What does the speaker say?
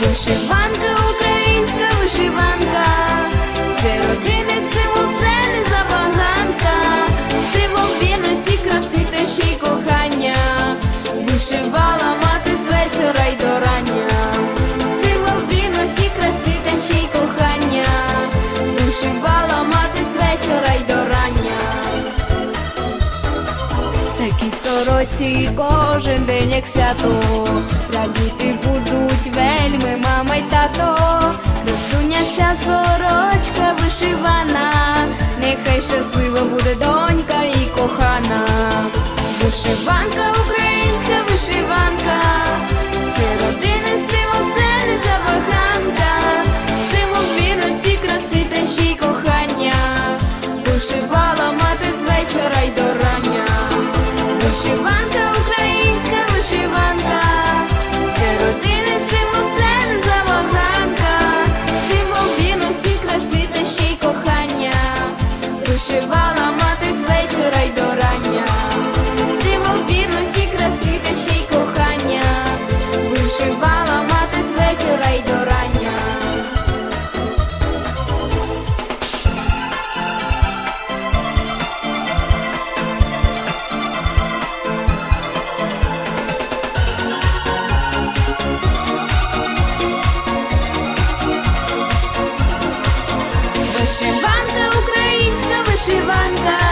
Вишиванка, українська вишиванка, це родини символ, це не забаганка, символ вірності, краси та ще й кохання. Вишивала Сороці кожен день, як свято, радіти будуть вельми мама й тато, Красуня ця сорочка вишивана, нехай щаслива буде донька і кохана. Вишиванка, українська вишиванка, вишиванка.